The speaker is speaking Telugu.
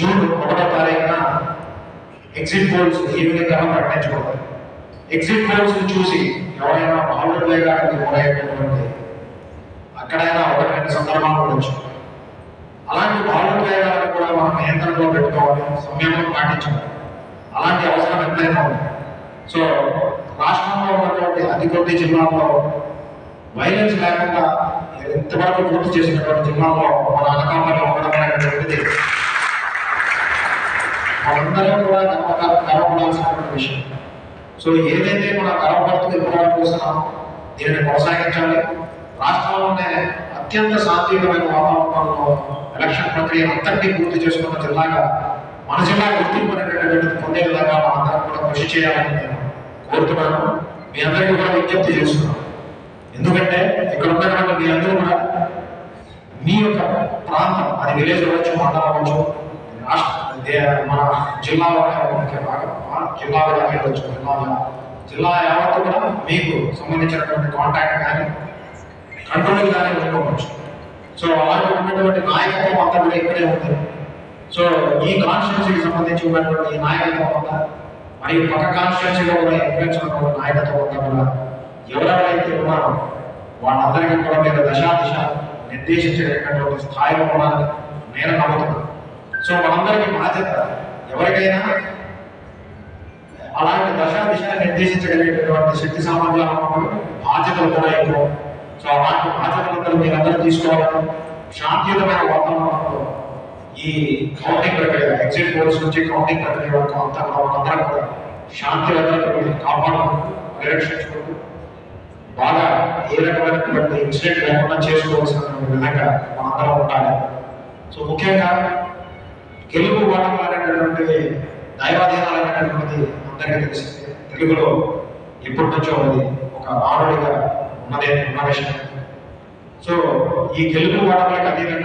జూన్ ఒకటో తరీఖన ఎగ్జిట్ పోల్స్ ఏ విధంగా ప్రకటించుకోవాలి ఎగ్జిట్ పోల్స్ చూసి ఎవరైనా భావోద్వేగానికి గురయ్యేటటువంటి అక్కడైనా ఒకటి రెండు సందర్భాలు ఉండొచ్చు. అలాంటి భావోద్వేగాలను కూడా మనం నియంత్రణలో పెట్టుకోవాలి సమయంలో పాటించాలి. అలాంటి అవసరం ఎంతైనా ఉంది. సో రాష్ట్రంలో ఉన్నటువంటి అతి కొద్ది జిల్లాల్లో వైలెన్స్ లేకుండా ఇంతవరకు పూర్తి చేసినటువంటి జిల్లాలో మన అనకాపల్లి ఉండడం అనేటువంటిది మనందరం కూడా గర్వపడాల్సినటువంటి విషయం సో ఏదైతే మన గర్వపడుతూ పోరాటం కోసం దీనిని కొనసాగించాలి. రాష్ట్రంలోనే అత్యంత శాంతియుతమైన వాతావరణంలో ఎలక్షన్ ప్రక్రియ అంతటినీ పూర్తి చేసుకున్న జిల్లాగా మన జిల్లా గుర్తింపు అనేటటువంటి పొందే విధంగా మనందరం కూడా కృషి చేయాలని నేను కోరుతున్నాను. మీ అందరికీ కూడా విజ్ఞప్తి చేస్తున్నాను. ఎందుకంటే ఇక్కడ ఉన్నటువంటి మీ అందరూ కూడా మీ యొక్క ప్రాంతం అది విలేజ్ అవ్వచ్చు మండలం అవ్వచ్చు రాష్ట్రం మన జిల్లాలోనే ఒక ముఖ్య భాగం. జిల్లా కూడా వెళ్ళవచ్చు జిల్లా జిల్లా యావత్తు కూడా మీకు సంబంధించినటువంటి కాంటాక్ట్ కానీ కంట్రోల్ కానీ ఉండుకోవచ్చు సో అలాంటి ఉన్నటువంటి నాయకత్వం అంతా కూడా ఇక్కడే ఉంది. సో ఈ కాన్స్టిట్యూన్సీకి సంబంధించి ఉన్నటువంటి నాయకత్వం అంతా మరియు పక్క కాన్స్టిట్యూన్సీలో కూడా ఇన్ఫ్లుయెన్స్ ఉన్నటువంటి నాయకత్వం అంతా కూడా ఎవరెవరైతే ఉన్నారో వాళ్ళందరికీ కూడా మీరు దశా దిశ నిర్దేశించగలిగినటువంటి స్థాయిలో ఉన్నారని నేను నమ్ముతున్నాను. సో మనందరికీ బాధ్యత ఎవరికైనా అలాంటి దశా దిశ నిర్దేశించగలిగేటటువంటి శక్తి సామర్థ్యాలు ఉన్నప్పుడు బాధ్యతలు కూడా ఎక్కువ. సో అలాంటి బాధ్యతలు మీరందరూ తీసుకోవాలని శాంతియుతమైన వాతావరణంలో ఈ కౌంటింగ్ ప్రక్రియ ఎగ్జిట్ పోల్స్ నుంచి కౌంటింగ్ ప్రక్రియ వరకు అంతా కూడా మనందరం కూడా శాంతి భద్రతలు కాపాడుకుంటూ పరిరక్షించుకుంటూ బాగా ఏ రకమైనటువంటి ఇన్సిడెంట్ లేకుండా చేసుకోవాల్సిన విధంగా మనందరం ఉండాలి. సో ముఖ్యంగా గెలుపు ఓటములు అనేటటువంటివి దైవాధీనాలు అనేటటువంటిది అందరికీ తెలిసిందే తెలుగులో ఎప్పటి నుంచో అది ఒక నానుడిగా ఉన్నదే ఉన్న విషయం. సో ఈ గెలుపు ఓటములకు అతీతంగా